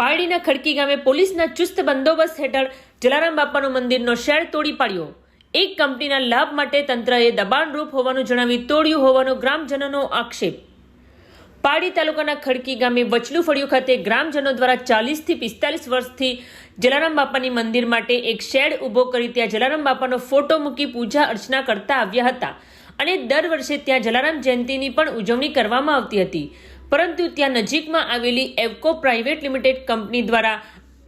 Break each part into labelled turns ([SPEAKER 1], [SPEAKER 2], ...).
[SPEAKER 1] પારડીના ખડકી ગામે પોલીસના ચુસ્ત બંદોબસ્ત હેઠળ જલારામ બાપાનું મંદિરનો શેડ તોડી પાડ્યો. એક કંપનીના લાભ માટે તંત્રએ દબાણરૂપ હોવાનું જણાવી તોડ્યું હોવાનો ગ્રામજનોનો આક્ષેપ. પારડી તાલુકાના ખડકી ગામે વચલું ફળિયું ખાતે ગ્રામજનો દ્વારા ચાલીસથી પિસ્તાલીસ વર્ષથી જલારામ બાપાની મંદિર માટે એક શેડ ઊભો કરી ત્યાં જલારામ બાપાનો ફોટો મૂકી પૂજા અર્ચના કરતા આવ્યા હતા. અને દર વર્ષે ત્યાં જલારામ જયંતીની પણ ઉજવણી કરવામાં આવતી હતી. પરંતુ ત્યાં નજીકમાં આવેલી એવકો પ્રાઇવેટ લિમિટેડ કંપની દ્વારા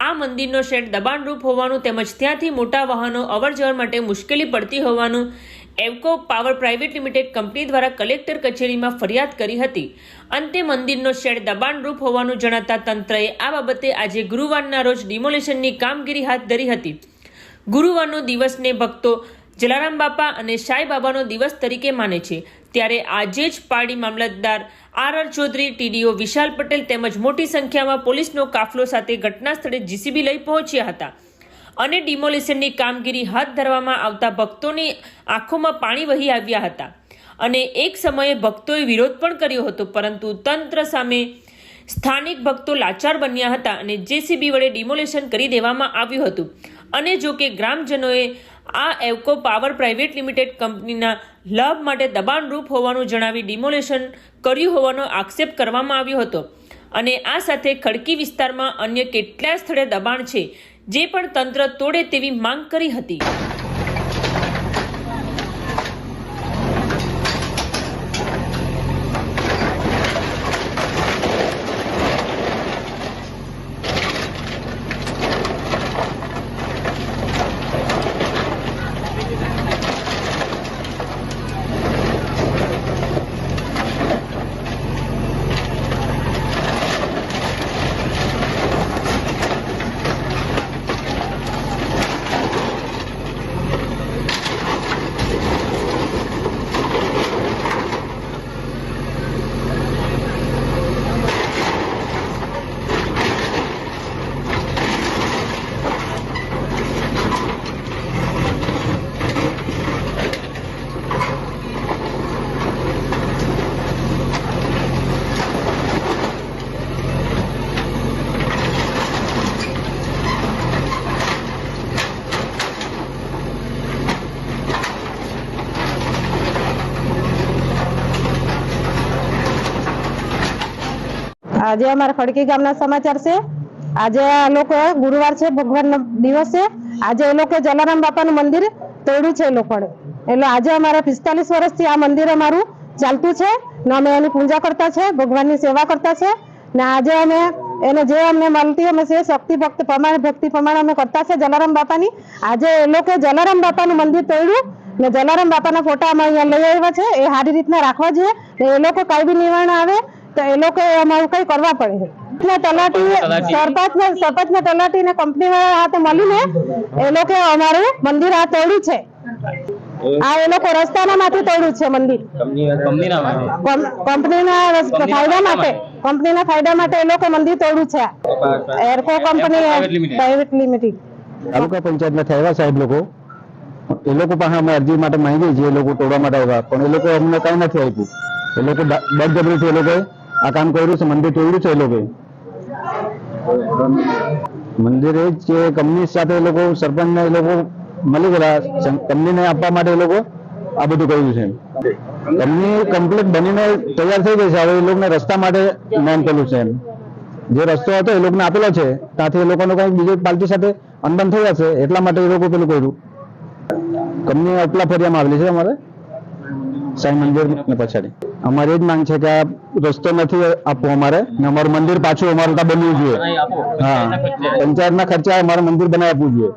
[SPEAKER 1] આ મંદિરનો શેડ દબાણરૂપ હોવાનું તેમજ ત્યાંથી મોટા વાહનો અવરજવર માટે મુશ્કેલી પડતી હોવાનું Avco power private limited company દ્વારા કલેક્ટર કચેરીમાં ફરિયાદ કરી હતી. અંતે મંદિરનો શેડ દબાણરૂપ હોવાનું જણાતા તંત્રએ આ બાબતે આજે ગુરુવારના રોજ ડિમોલેશનની કામગીરી હાથ ધરી હતી. ગુરુવારનો દિવસને ભક્તો જલારામ બાપા અને સાંઈ બાબાનો દિવસ તરીકે માને છે. ત્યારે આજે જ પારડી મામલતદાર R R Chaudhari, TDO Vishal Patel તેમજ મોટી સંખ્યામાં પોલીસનો કાફલો સાથે ઘટના સ્થળે જીસીબી લઈ પહોંચ્યા હતા. અને ડિમોલિશનની કામગીરી હાથ ધરવામાં આવતા ભક્તોની આંખોમાં પાણી વહી આવ્યા હતા. અને એક સમયે ભક્તોએ વિરોધ પણ કર્યો હતો, પરંતુ તંત્ર સામે સ્થાનિક ભક્તો લાચાર બન્યા હતા અને જેસીબી વડે ડિમોલેશન કરી દેવામાં આવ્યું હતું. અને જો કે ગ્રામજનોએ આ એવકો પાવર પ્રાઇવેટ લિમિટેડ કંપનીના લાભ માટે દબાણરૂપ હોવાનું જણાવી ડિમોલેશન કર્યું હોવાનો આક્ષેપ કરવામાં આવ્યો હતો. અને આ સાથે ખડકી વિસ્તારમાં અન્ય કેટલાય સ્થળે દબાણ છે, જે પણ તંત્ર તોડે તેવી માંગ કરી હતી.
[SPEAKER 2] આજે અમારા ખડકી ગામના સમાચાર છે. આજે આ લોકો ગુરુવાર છે, ભગવાનનો દિવસ છે. આજે એ લોકો જલારામ બાપાનું મંદિર તોડ્યું છે એ લોકોએ. એટલે આજે અમારા પિસ્તાલીસ વર્ષથી આ મંદિર અમારું ચાલતું છે ને અમે એની પૂજા કરતા છે, ભગવાનની સેવા કરતા છે. ને આજે અમે એને જે અમને મળતી અમે છે શક્તિ, ભક્તિ પ્રમાણે ભક્તિ પ્રમાણે અમે કરતા છે જલારામ બાપાની. આજે એ લોકો જલારામ બાપાનું મંદિર તોડ્યું ને જલારામ બાપાના ફોટા અમે અહીંયા લઈ આવ્યા છે. એ સારી રીતના રાખવા જોઈએ એ લોકો કઈ બી નિવારણ આવે તો એ લોકો અમારું કઈ કરવા પડે છે. તલાટી સરપંચ સરપંચ ને તલાટી ને કંપની વાળા હાથે મળીને એ લોકો અમારું મંદિર આ તોડ્યું છે. આ એ લોકો રસ્તાના માંથી તોડ્યું છે મંદિર. કંપનીના ફાયદા માટે. કંપનીના ફાયદા માટે એ લોકો મંદિર તોડ્યું છે. એરકો કંપની પ્રાઇવેટ લિમિટેડ
[SPEAKER 3] તાલુકા પંચાયતના થયા સાહેબ લોકો એ લોકો પાસે અમે અરજી માટે માંગી છે એ લોકો તોડવા માટે આવ્યા. પણ એ લોકો અમને કઈ નથી આપ્યું. એ લોકો બ- બળજબરીથી એ લોકોએ આ કામ કર્યું છે, મંદિર તોડ્યું છે એ લોકોએ? મંદિર જ કંપની સાથે એ લોકો, સરપંચને એ લોકો મળી ગયા કંપની કંપનીને આપવા માટે એ લોકો આ બધું કર્યું છે. કંપની કમ્પ્લીટ બનીને તૈયાર થઈ ગઈ છે, હવે એ લોકોને રસ્તા માટે નામ પેલું છે જે રસ્તો હતો એ લોકોને આપેલો છે, ત્યાંથી એ લોકોનો કઈ બીજી પાર્ટી સાથે અનબન થઈ જશે એટલા માટે એ લોકો પેલું કર્યું. કંપની ઉપલા ફરિયામાં આવેલી છે અમારે. સાંઈ મંદિર પછાડી. અમારી જ માંગ છે કે આ રસ્તો નથી આપવો અમારે ને અમારું મંદિર પાછું અમારું ત્યાં બનવું જોઈએ. હા. પંચાયતના ખર્ચે અમારું મંદિર બનાવી આપવું જોઈએ.